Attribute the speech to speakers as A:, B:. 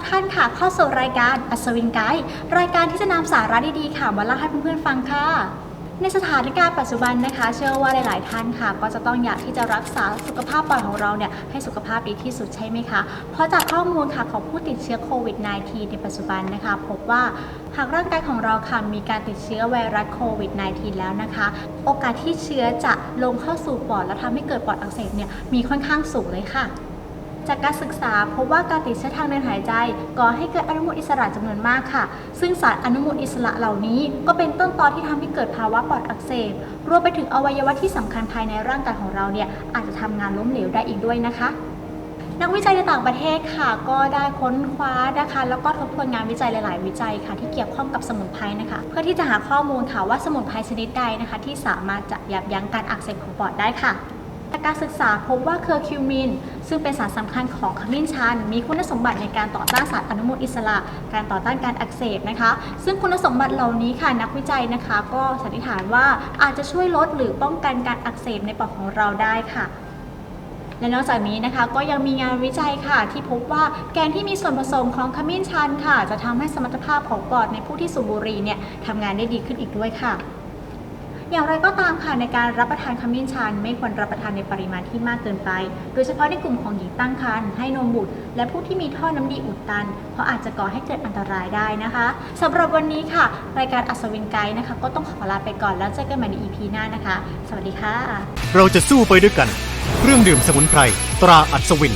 A: กท่านค่ะ เข้าสู่รายการอัศวินไกด์รายการที่จะนำสาระดีๆค่ะมาเล่าให้เพื่อนๆฟังค่ะ ในสถานการณ์ปัจจุบันนะคะ เชื่อว่าหลาย ๆ ท่านค่ะ ก็จะต้องอยากที่จะรักษาสุขภาพปอดของเราเนี่ยให้สุขภาพดีที่สุดใช่ไหมคะ เพราะจากข้อมูลค่ะของผู้ติดเชื้อโควิด -19 ในปัจจุบันนะคะ พบว่าหากร่างกายของเราค่ะมีการติดเชื้อไวรัสโควิด -19 แล้วนะคะ โอกาสที่เชื้อจะลงเข้าสู่ปอด แล้วทำให้เกิดปอดอักเสบเนี่ยมีค่อนข้างสูงเลยค่ะ จากการศึกษาพบว่าการติดเชื้อทางเดินหายใจก่อให้เกิดอนุมูลอิสระจำนวนมากค่ะ ซึ่งสารอนุมูลอิสระเหล่านี้ ก็เป็นต้นตอที่ทำให้เกิดภาวะปอดอักเสบรวมไปถึงอวัยวะที่สำคัญภายในร่างกายของเราเนี่ยอาจจะทำงานล้มเหลวได้อีกด้วยนะคะนักวิจัยในต่างประเทศค่ะ ก็ได้ค้นคว้านะคะแล้วก็ทบทวนงานวิจัยหลาย ๆ วิจัยค่ะ ที่เกี่ยวข้องกับสมุนไพรนะคะ เพื่อที่จะหาข้อมูลค่ะว่าสมุนไพรชนิดใดนะคะ ที่สามารถจะยับยั้งการอักเสบของปอดได้ค่ะ จากการศึกษาพบว่าเคอร์คิวมิน ซึ่งเป็นสารสำคัญของขมิ้นชัน มีคุณสมบัติในการต่อต้านสารอนุมูลอิสระ การต่อต้านการอักเสบนะคะ ซึ่งคุณสมบัติเหล่านี้ค่ะนักวิจัยนะคะ ก็สันนิษฐานว่าอาจจะช่วยลดหรือป้องกันการอักเสบในปอดของเราได้ค่ะและนอกจากนี้นะคะก็ยังมีงานวิจัยค่ะ ที่พบว่าแกนที่มีส่วนผสมของขมิ้นชันค่ะ จะทำให้สมรรถภาพของปอดในผู้ที่สูบบุหรี่เนี่ยทำงานได้ดีขึ้นอีกด้วยค่ะ อย่างไรก็ตามค่ะในการรับประทานขมิ้นชันไม่ควรรับประทานในปริมาณที่มากเกินไป โดยเฉพาะในกลุ่มของหญิงตั้งครรภ์ให้นมบุตร และผู้ที่มีท่อน้ำดีอุดตัน เพราะอาจจะก่อให้เกิดอันตรายได้นะคะสำหรับวันนี้ค่ะ รายการอัศวินไกด์นะคะ ก็ต้องขอลาไปก่อนแล้วเจอกันใหม่ใน EP หน้านะคะ สวัสดีค่ะ
B: เราจะสู้ไปด้วยกัน เครื่องดื่มสมุนไพรตราอัศวิน